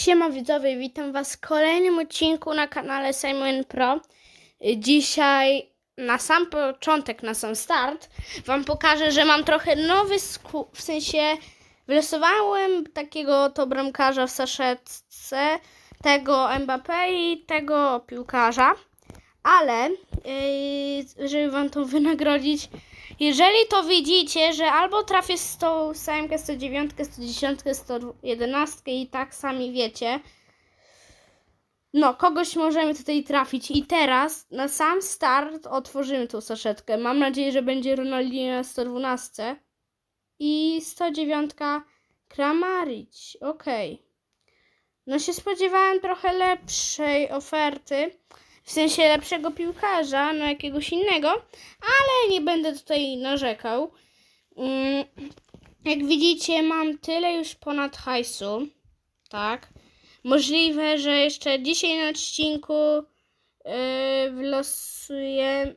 Siema widzowie, witam was w kolejnym odcinku na kanale Simon Pro. Dzisiaj na sam początek, na sam start wam pokażę, że mam trochę nowy sku... w sensie wylosowałem takiego to bramkarza w saszetce, tego Mbappé i tego piłkarza, ale yy, żeby wam to wynagrodzić, jeżeli to widzicie, że albo trafię 100 samkę, 109, 110, 111 i tak sami wiecie, no, kogoś możemy tutaj trafić. I teraz na sam start otworzymy tą saszetkę. Mam nadzieję, że będzie Ronaldinho na 112 i 109 Kramaric. Okej. No się spodziewałem trochę lepszej oferty, w sensie lepszego piłkarza, no jakiegoś innego, ale nie będę tutaj narzekał. Mm, Jak widzicie, mam tyle już ponad hajsu, tak. Możliwe, że jeszcze dzisiaj na odcinku yy, wylosuję.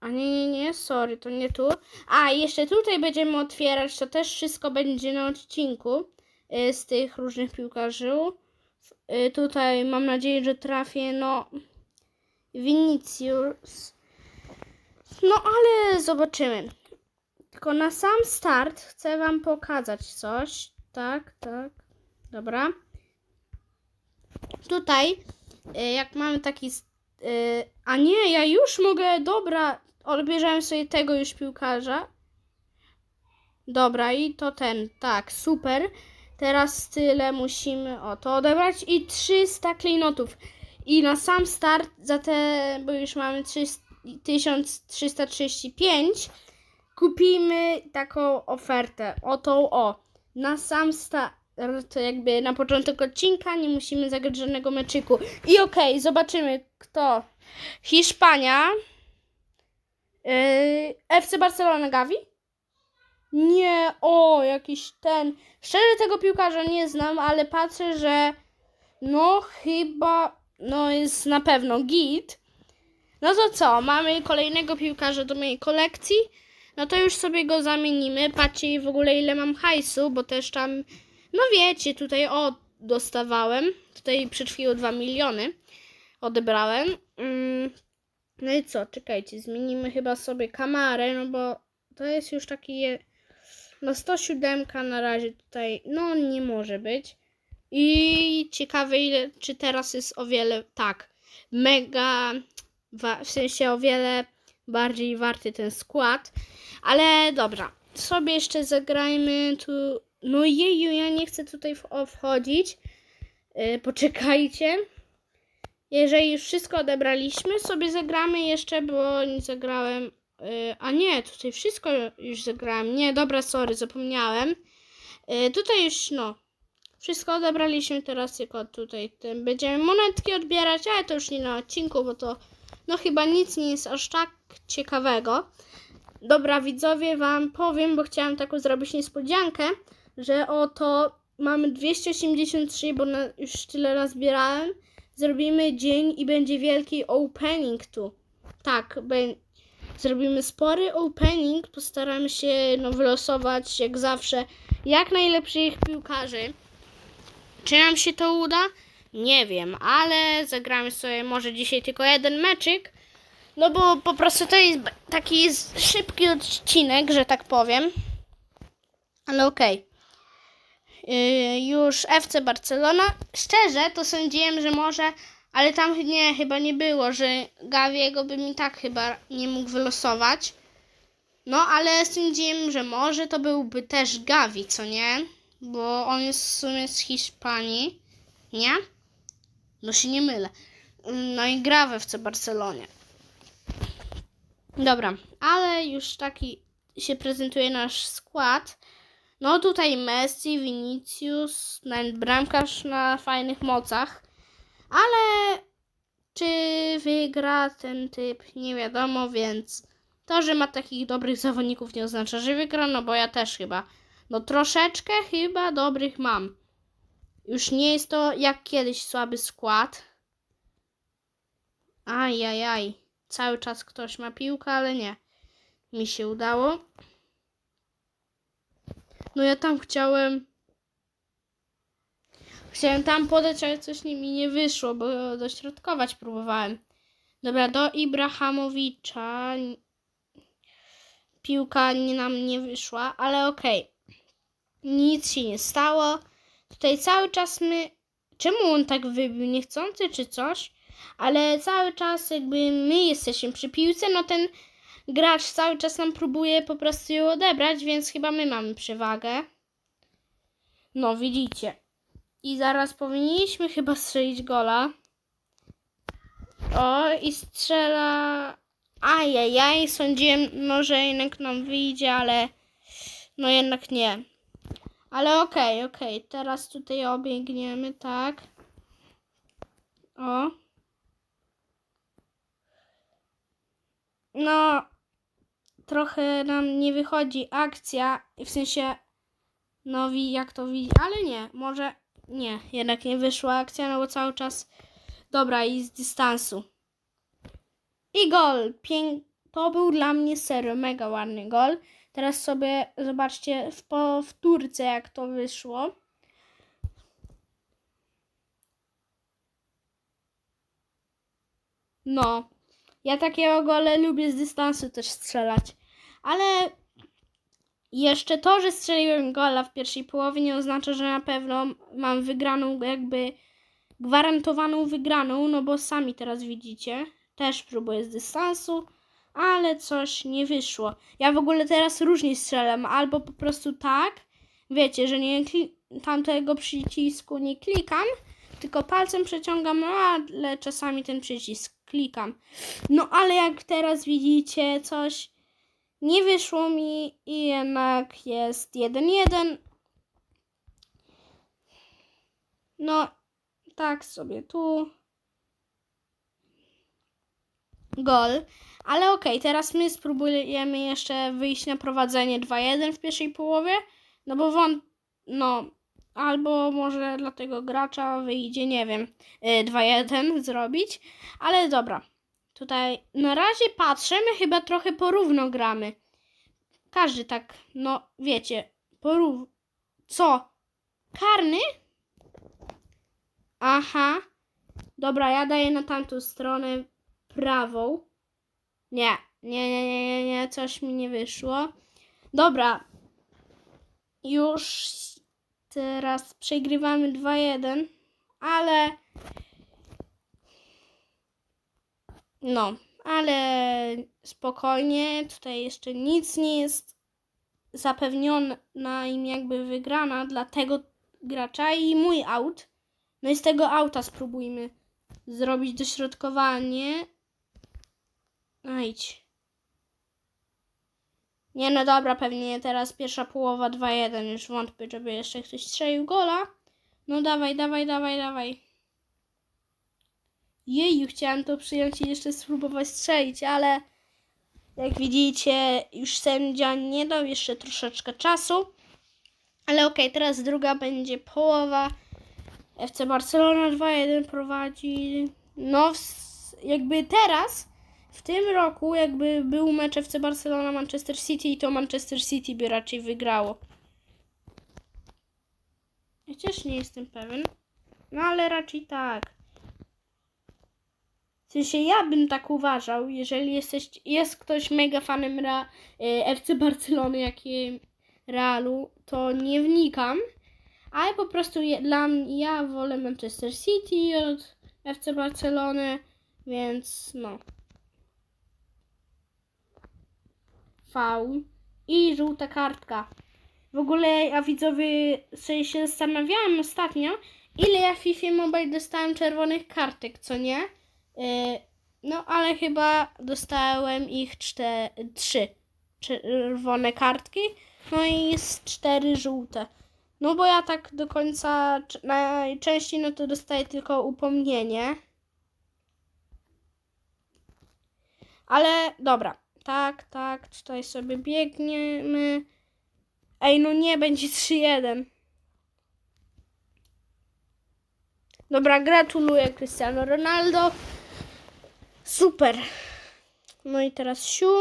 A nie, nie, nie, sorry, to nie tu. A, jeszcze tutaj będziemy otwierać, to też wszystko będzie na odcinku yy, z tych różnych piłkarzy. Yy, tutaj mam nadzieję, że trafię, no. Vinicius. No, ale zobaczymy. Tylko na sam start chcę Wam pokazać coś. Tak, tak. Dobra. Tutaj, y, jak mamy taki. y, A nie, ja już mogę. Dobra, odbierzemy sobie tego już piłkarza. Dobra, i to ten. Tak, super. Teraz tyle musimy o to odebrać i 300 klejnotów. I na sam start za te, bo już mamy 300 1335, kupimy taką ofertę. O tą o. Na sam start, to jakby na początek odcinka nie musimy zagrać żadnego meczyku. I okej, zobaczymy kto. Hiszpania. Yy, FC Barcelona Gavi? Nie, o, jakiś ten. Szczerze tego piłkarza nie znam, ale patrzę, że no chyba, no jest na pewno git. No to co, mamy kolejnego piłkarza do mojej kolekcji. No to już sobie go zamienimy. Patrzcie w ogóle ile mam hajsu, bo też tam, no wiecie, tutaj o, dostawałem. Tutaj przed chwilą 2 miliony odebrałem. Mm, No i co, czekajcie, zmienimy chyba sobie kamerę, no bo to jest już taki, no 107 na razie tutaj, no nie może być. I ciekawe ile, czy teraz jest o wiele, tak, mega, w sensie o wiele bardziej warty ten skład. Ale dobra, sobie jeszcze zagrajmy tu. No jeju, ja nie chcę tutaj wchodzić. Yy, poczekajcie. Jeżeli już wszystko odebraliśmy, sobie zagramy jeszcze, bo nie zagrałem. Yy, a nie, tutaj wszystko już zagrałem. Nie, dobra, sorry, zapomniałem. Yy, tutaj już, no, wszystko odebraliśmy, teraz tylko tutaj tym będziemy monetki odbierać, ale to już nie na odcinku, bo to no chyba nic nie jest aż tak ciekawego. Dobra, widzowie, wam powiem, bo chciałam taką zrobić niespodziankę, że oto mamy 283, bo na, już tyle nazbierałem. Zrobimy dzień i będzie wielki opening tu. Tak, zrobimy spory opening, postaramy się no, wylosować jak zawsze jak najlepszych piłkarzy. Czy nam się to uda? Nie wiem, ale zagramy sobie może dzisiaj tylko jeden meczyk. No bo po prostu to jest taki szybki odcinek, że tak powiem. Ale okej. Yy, już FC Barcelona. Szczerze to sądziłem, że może, ale tam nie, chyba nie było, że Gaviego by mi tak chyba nie mógł wylosować. No, ale sądziłem, że może to byłby też Gavi, co nie? Bo on jest w sumie z Hiszpanii, nie? No się nie mylę. No i gra we FC Barcelonie. Dobra, ale już taki się prezentuje nasz skład. No tutaj Messi, Vinicius, nawet bramkarz na fajnych mocach. Ale czy wygra ten typ, nie wiadomo, więc to, że ma takich dobrych zawodników nie oznacza, że wygra, no bo ja też chyba, no troszeczkę chyba dobrych mam. Już nie jest to jak kiedyś słaby skład. Ajajaj. Cały czas ktoś ma piłkę, ale nie. Mi się udało. No ja tam chciałem. Chciałem tam podać, ale coś mi nie wyszło, bo dośrodkować próbowałem. Dobra, do Ibrahamowicza. Piłka nie, nam nie wyszła, ale okej. Nic się nie stało. Tutaj cały czas my. Czemu on tak wybił? Niechcący czy coś? Ale cały czas jakby my jesteśmy przy piłce, no ten gracz cały czas nam próbuje po prostu ją odebrać, więc chyba my mamy przewagę. No, widzicie. I zaraz powinniśmy chyba strzelić gola. O, i strzela. Ajajaj, sądziłem, no, że jednak nam wyjdzie, ale no jednak nie. Ale okej, okej, teraz tutaj obiegniemy, tak. O. No, trochę nam nie wychodzi akcja, w sensie, no jak to widzi, ale nie, może nie, jednak nie wyszła akcja, no bo cały czas, dobra i z dystansu. I gol, pięk, to był dla mnie serio mega ładny gol. Teraz sobie zobaczcie w powtórce jak to wyszło. No, ja takiego gole lubię z dystansu też strzelać. Ale jeszcze to, że strzeliłem gola w pierwszej połowie nie oznacza, że na pewno mam wygraną, jakby gwarantowaną wygraną, no bo sami teraz widzicie. Też próbuję z dystansu, ale coś nie wyszło. Ja w ogóle teraz różnie strzelam, albo po prostu tak, wiecie, że nie tamtego przycisku nie klikam, tylko palcem przeciągam, no ale czasami ten przycisk klikam. No ale jak teraz widzicie, coś nie wyszło mi i jednak jest 1-1. No, tak sobie tu. Gol. Ale okej, teraz my spróbujemy jeszcze wyjść na prowadzenie 2-1 w pierwszej połowie. No bo won, no, albo może dla tego gracza wyjdzie, nie wiem, y, 2-1 zrobić. Ale dobra. Tutaj na razie patrzę, my chyba trochę porówno gramy. Każdy tak, no wiecie, porów... Co? Karny? Aha. Dobra, ja daję na tamtą stronę prawą. Nie, nie, nie, nie, nie, nie, coś mi nie wyszło. Dobra. Już teraz przegrywamy 2-1, ale no, ale spokojnie, tutaj jeszcze nic nie jest zapewniona im jakby wygrana dla tego gracza i mój aut. No i z tego auta spróbujmy zrobić dośrodkowanie. No idź. Nie no dobra, pewnie teraz pierwsza połowa 2-1. Już wątpię, żeby jeszcze ktoś strzelił gola. No dawaj, dawaj, dawaj, dawaj. Jeju, chciałam to przyjąć i jeszcze spróbować strzelić, ale jak widzicie, już sędzia nie dał jeszcze troszeczkę czasu. Ale okej, teraz druga będzie połowa. FC Barcelona 2-1 prowadzi. No, jakby teraz, w tym roku, jakby był mecz FC Barcelona Manchester City, to Manchester City by raczej wygrało. Chociaż nie jestem pewien. No ale raczej tak. W sensie ja bym tak uważał, jeżeli jesteś, jest ktoś mega fanem Ra, y, FC Barcelony, jak i Realu, to nie wnikam. Ale po prostu je, dla mnie, ja wolę Manchester City od FC Barcelony, więc no. Faul i żółta kartka. W ogóle ja widzowie sobie się zastanawiałam ostatnio, ile ja w FIFA Mobile dostałem czerwonych kartek, co nie? Yy, no ale chyba dostałem ich czte, trzy czerwone kartki, no i z cztery żółte. No bo ja tak do końca, najczęściej no to dostaję tylko upomnienie. Ale dobra, tak, tak, tutaj sobie biegniemy. Ej, no nie, będzie 3-1. Dobra, gratuluję Cristiano Ronaldo. Super. No i teraz siu.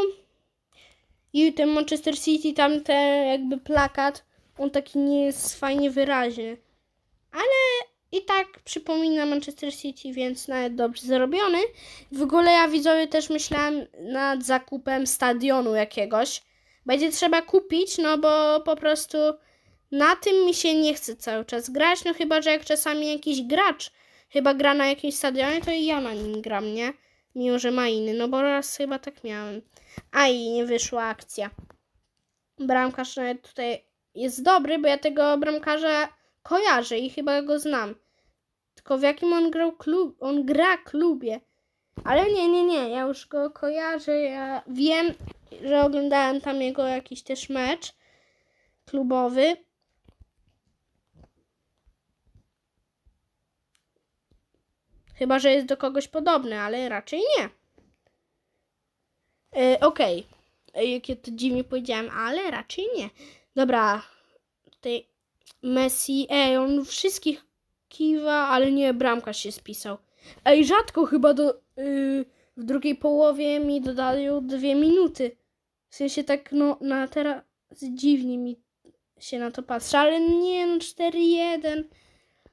I ten Manchester City, tam ten jakby plakat, on taki nie jest fajnie wyraźny. Ale i tak przypomina Manchester City, więc nawet dobrze zrobiony. W ogóle ja widzowie też myślałem nad zakupem stadionu jakiegoś. Będzie trzeba kupić, no bo po prostu na tym mi się nie chce cały czas grać, no chyba, że jak czasami jakiś gracz chyba gra na jakimś stadionie, to i ja na nim gram, nie? Mimo, że ma inny, no bo raz chyba tak miałem. A i nie wyszła akcja. Bramkarz nawet tutaj jest dobry, bo ja tego bramkarza kojarzę i chyba go znam. Tylko w jakim on grał klub, on gra klubie. Ale nie, nie, nie, ja już go kojarzę, ja wiem, że oglądałem tam jego jakiś też mecz klubowy. Chyba, że jest do kogoś podobny, ale raczej nie. E, Okej. E, Jakie to dziwnie powiedziałem, ale raczej nie. Dobra. Tutaj Messi. Ej, on wszystkich kiwa, ale nie, bramkarz się spisał. Ej, rzadko chyba do, yy, w drugiej połowie mi dodają dwie minuty. W sensie tak, no, na teraz dziwnie mi się na to patrzy, ale nie, no 4-1.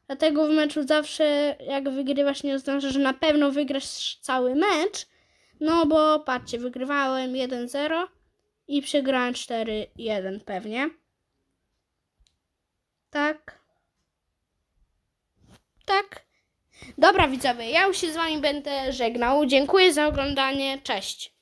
Dlatego w meczu zawsze, jak wygrywasz, nie oznacza, że na pewno wygrasz cały mecz. No bo patrzcie, wygrywałem 1-0 i przegrałem 4-1 pewnie. Tak. Tak. Dobra widzowie, ja już się z wami będę żegnał. Dziękuję za oglądanie. Cześć.